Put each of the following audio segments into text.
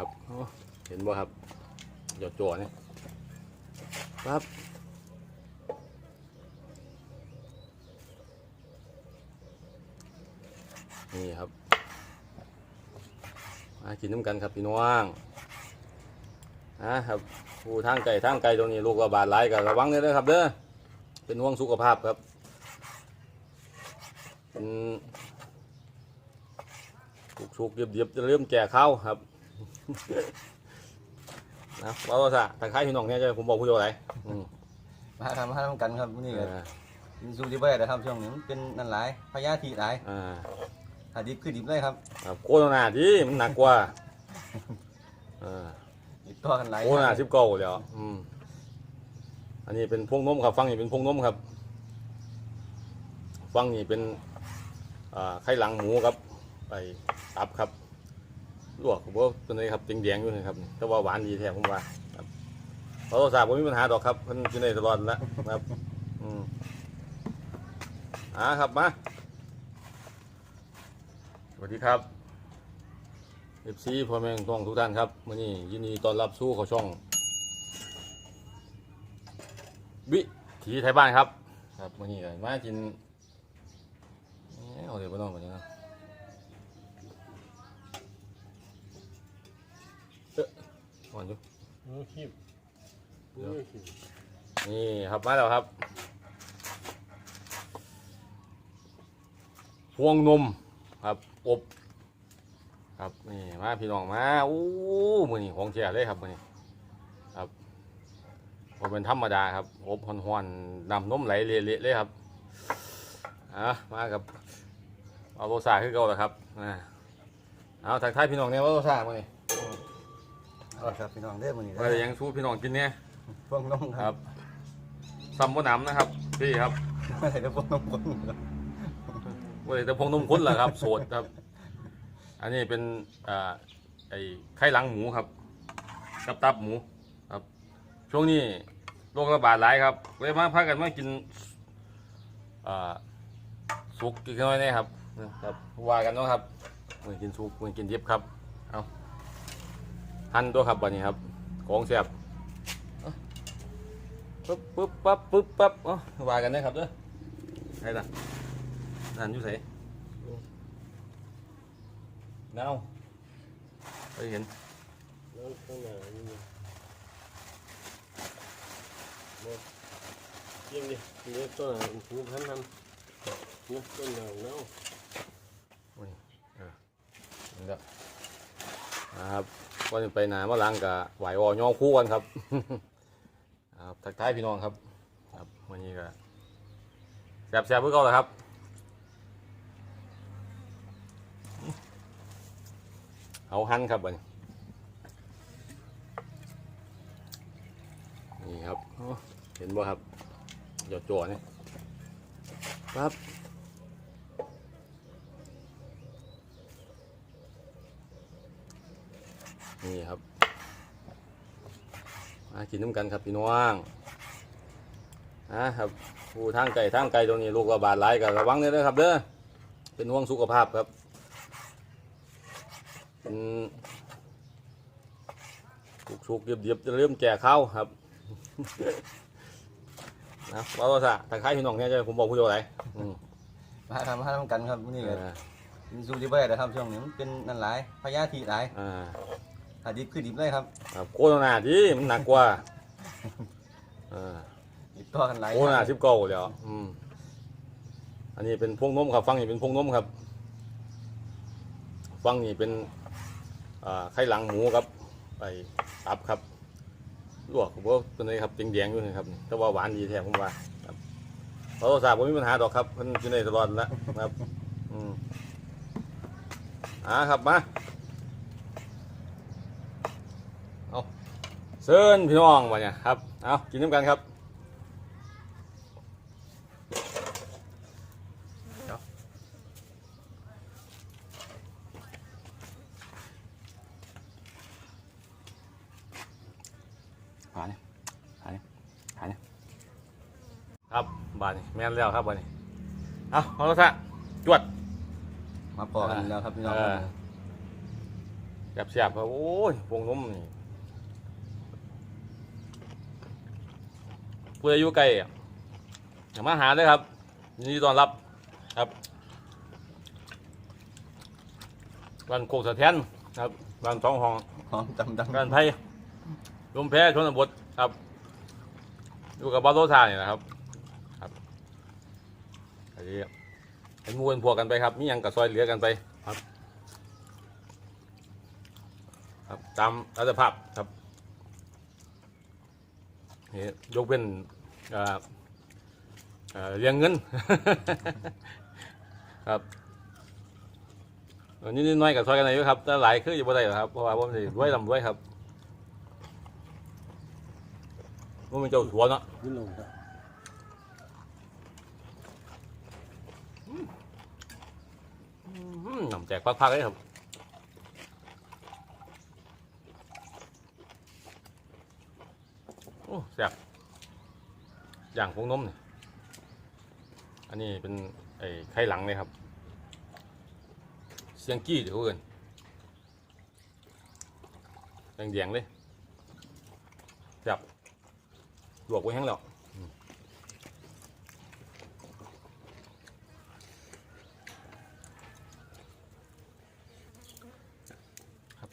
ครับ เห็นบ่ครับหยดจั่วเนี่ยปั๊บนี่ครับมากินน้ำกันครับพี่น้องนะครับผู้ทางไก่ทางไก่ตรงนี้ลูกระบาดหลายก็ระวังเลยนะครับเด้อเป็นห่วงสุขภาพครับเป็นสุกๆเดียบๆจะเริ่มแก่เข้าครับ นะว่าว่าซะทางค่ายพี่น้องเนี่ยจะผมบอกผู้เดียวไหนอืมมาทำมาทำกันครับนี่ก็เออกินซูดิบได้นะครับช่วงนี้มันเป็นนั่นหลายพยาธิหลายอ่าถ้าดิบคือดิบเลยครับครับโคโรนาที่มันหนักกว่าเออติดต่อกันหลายโคโรนาสิบเก้าแล้วอืมอันนี้เป็นพวงนมครับฟังนี่เป็นพวงนมครับ ฟังนี่เป็นอ่าไข่หลังหมูครับไปตับครับ ลวกผมว่าตัวนี้ครับแดงๆอยู่นะครับแต่ว่าหวานดีแท้ผมว่าครับเพราะโทรศัพท์ผมมีปัญหาดอกครับมันกินได้ตลอดแล้วครับอืมอ่าครับมาสวัสดีครับเอฟซีพ่อแม่ต้องทุกท่านครับวันนี้ยินดีต้อนรับสู่เขาช่อง วิถีไทยบ้านครับ ครับวันนี้ก็มากินเอาเดี๋ยวไปนอนก่อนนะเอ๊ะ อ่อนอยู่มือขีบมือขีบนี่ครับมาแล้วครับ พวงนมครับอบ ครับนี่มาพี่น้องมาอู้มือนี่ของแช่เลยครับมือนี่ครับผมเป็นธรรมดาครับอบหอนๆนำนมไหลเละๆเลยครับอะมากับเอาโรซาขึ้นเก่าแล้วครับอ่าเอาทักทายพี่น้องเนี่ยว่าโรซามือนี่ เอาครับพี่น้องเด้อมื้อนี้ว่าจะยังสู้พี่น้องกินเนี่ยพวกนมคครัรับบซัมบน้ำนะครับ พี่ครับอะไรเด้อพวกนมคนครับว่าแต่พงนมข้นเหรอครับ โสดครับ อันนี้เป็นอ่าไอ้ไข่หลังหมูครับ กับตับหมูครับ ช่วงนี้โรคระบาดหลายครับเลยมาพากันมากินอ่าสุกกินน้อยเนี่ยครับครับว่ากันเนาะครับเหมือนกินสุกเหมือนกินดิบครับเอา หั่นตัวครับวันนี้ครับของแซ่บเอาปึ๊บปึ๊บปั๊บปึ๊บปั๊บเอาว่ากันนะครับเด้อใช่ละนั่นอยู่ไสเน่าไปเห็นแล้วข้างหน้านี่เนี่ยหมดเยี่ยมดิเนี่ยต้นหางหูพันพันเนี่ยต้นหางเน่านี่ครับนะครับ วันนี้ไปหนามาล้างกับไหววอย่อคู่กันครับครับทักทายพี่น้องครับ ครับวันนี้ก็แซ่บแซบเพื่อเขาแหละครับเอาหันครับวันนี่ครับเห็นบ่ครับหยอดจั่วเนี่ยปั๊บ นี่ครับ มากินน้ำกันครับพี่น้องนะครับผู้ทางไก่ทางไก่ตรงนี้ลูกระบาดหลายก็ระวังเลยนะครับเด้อเป็นห่วงสุขภาพครับเป็นสุกๆเดียบๆจะเริ่มแก่ข้าวครับนะว่าว่าซะทางค่ายพี่น้องเนี่ยจะผมบอกผู้เดียวไหนอืมมาทำมาทำกันครับนี่เอก็อกินซูดิบได้นะครับช่วงนี้มันเป็นนั่นหลายพยาธิหลายอ่า ถ้าดิบคือดิบเลยครับครับโคโรนาที่มันหนักกว่าเออติดต่อกันหลายโอ้น่าสิบเก้าแล้วอืมอันนี้เป็นพวงนมครับฟังนี่เป็นพวงนมครับ ฟังนี่เป็นอ่าไข่หลังหมูครับไปตับครับลวกผมว่าตัวนี้ครับแดงๆอยู่นะครับแต่ว่าหวานดีแท้ผมว่าครับเพราะโทรศัพท์ผมมีปัญหาดอกครับมันกินได้ตลอดแล้วครับ อืมอ่าครับมาเอา เชิญพี่น้องมาเนี่ยครับ เอากินน้ำกันครับหาเนี่ยหาเนี่ยหาเนี่ยครับบานนี้แม่นแล้วครับบานนี้เอาเอาละซะจวด มาพอกันแล้วครับพี่น้อง เออแกับเสียบครับโอ้ยพวงนมนี่ ผู้ใดอยู่ไกลอะอย่ามาหาเลยครับยินดีต้อนรับครับบ้านโคกสะแทนครับบ้านสองห้องหอมดำดำบ้านไผ่ลมแพ้ชนบทครับอยู่กับบาโลทาเนี่ยนะครับ ครับอันนี้เห็นหมูเป็นพวกกันไปครับมีหยังกับซอยเหลือกันไปครับ ครับตามอัตภาพครับ นี่ยกเป็นเอ่อเอ่อเรียงเงิน ครับนนี้นิดหน้อยกับซอยกันหนอยู่ครับแต่หลายคืออยู่บ่ได้หรอกครับเพราะว่าผมสิรวยลำรวยครับว่ามันเจ้าสัวเนาะนี่ลงครับอืมน้ำแตกพักๆเลยครับ โอ้แซ่บอย่างพวงนมนี่อันนี้เป็นไอ้ไข่หลังเลยครับ เสียงกี้เดี๋ยวเกินแดงๆเลยแซ่บลวกไว้แห้งแล้ว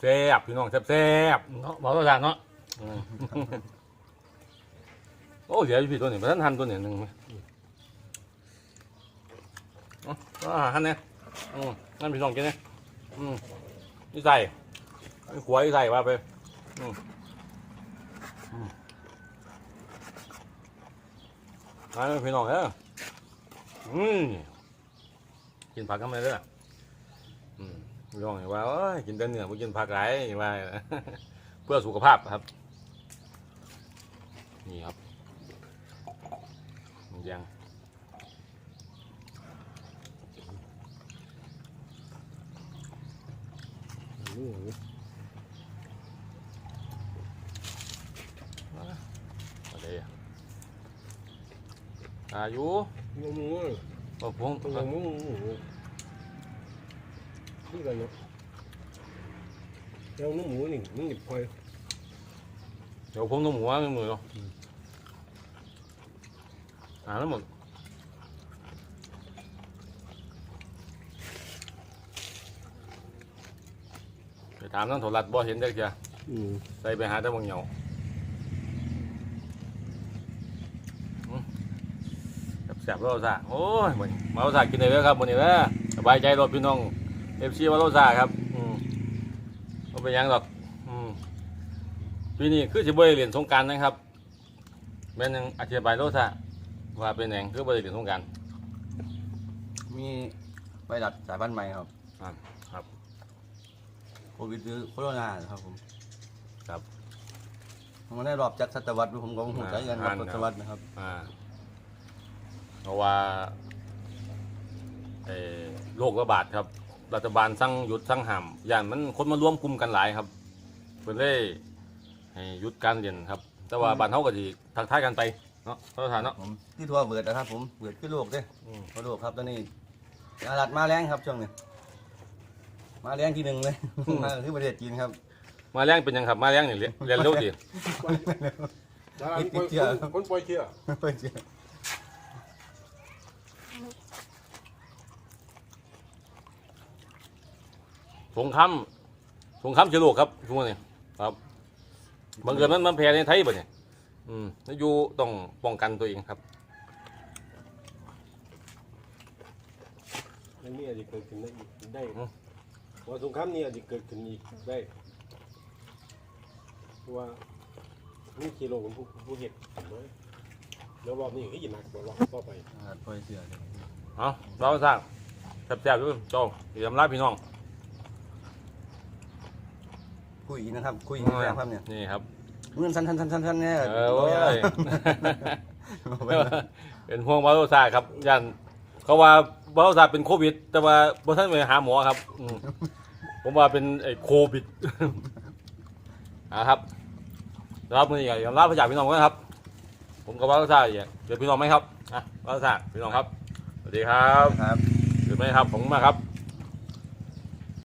แซ่บพี่น้องแซ่บๆเนาะบอกตัวอย่างเนาะ โอ้เดี๋ยวพี่ตัวนี้มาท่านทันตัวนี้หนึ่งไหมอ๋ออาหันเนี่ยอืมนั่นพี่น้องกินเนี่ยอืมนี่ใส่ขวายใส่ว่าไปอืมอืมอันนี้พี่น้องเอ้ออืมกินผักกันไหมเด้ออืมพี่น้องเห็นว่าโอ้ยกินแต่เนื้อไม่กินผักไรว่าเพื่อสุขภาพครับ นี่ครับ ยังนี่อย่างนี้อะไรอะอายุยังมูบ่พงต้องยังมูนี่กันเนาะยังนุ่มหมูนี่นี่พอยเดี๋ยวพงนุ่มหัวไม่มือเนาะ อ่าแล้วหมดไปถามน้องโทรรัดบ่เห็นได้จ้ะอืมใส่ไปหาแต่บางเหนียวอืมแสบๆเราซาโอ้ยมื้อนี้มาเราซากินได้แล้วครับมื้อนี้เด้อสบายใจรถพี่น้องเอฟซีมาเราซาครับ อืมบ่เป็นหยังหรอกอืมปีนี้คือสิบ่ได้เล่นสงกรารนะครับแม่นยังอธิบายเราซา ว่าเป็นหยังคือบ่ได้เล่นสงกรารมีไวรัสสายพันธุ์ใหม่ครับอ่าครับ โควิดหรือโคโรนาครับผมครับมันได้รอบจากศตวรรษผมก็หูใจกันรอบศตวรรษนะครับ อ่าเพราะว่าเอ่อโรคระบาดครับ รัฐบาลสั่งหยุดสั่งห้ามย่านมันคนมารวมกลุ่มกันหลายครับเพิ่นเลยให้หยุดการเรียนครับ แต่ว่าบ้านเฮาก็สิทักทายกันไป เนาะท่านประธานเนาะผมที่ทั่วเบิดนะครับ ผมเบิดขึ้นโลกเด้อืมทั่วโลกครับตอนนี้ตลาดมาแรงครับช่วงนี้มาแรงที่หนึ่งเลยมาที่ประเทศจีนครับ มาแรงเป็นหยังครับมาแรงนี่เรียนเรียนเร็วดิดาราคนคนปล่อยเชื่อไปเจอสงครามสงครามเชื้อโรคครับช่วงนี้ครับบางเกิดมันมันแพร่ในไทยบ่เนี่ย อืมแล้วอยู่ต้องป้องกันตัวเองครับ อันนี้อาจจะเกิดขึ้นได้อีกได้ว่าสงครามนี้อาจจะเกิดขึ้นอีกได้เพราะว่านี่กิโลของผู้ผู้เห็ดแล้วรอบนี้ก็ยินหนักกว่ารอบต่อไปตลาดไปเจอเลยเอาเราสร้างแซ่บๆด้วยโจ้เตรียมรับพี่น้องคุยนะครับ คุยแซ่บครับเนี่ย นี่ครับ เงินสั้นสั้นสั้นสั้นเนี่ยเออเว้ยเป็นห่วงบาโลซาครับยันเขาว่าบาโลซาเป็นโควิด แต่ว่าบ่ท่านไปหาหมอครับอืมผมว่าเป็นไอ้โควิดอ่าครับรับมืออย่างรับพระจากพี่น้องกันครับ ผมกับบาโลซาอย่างเดี๋ยวพี่น้องไหมครับอะบาโลซาพี่น้องครับสวัสดีครับครับหรือไม่ครับผมมากครับ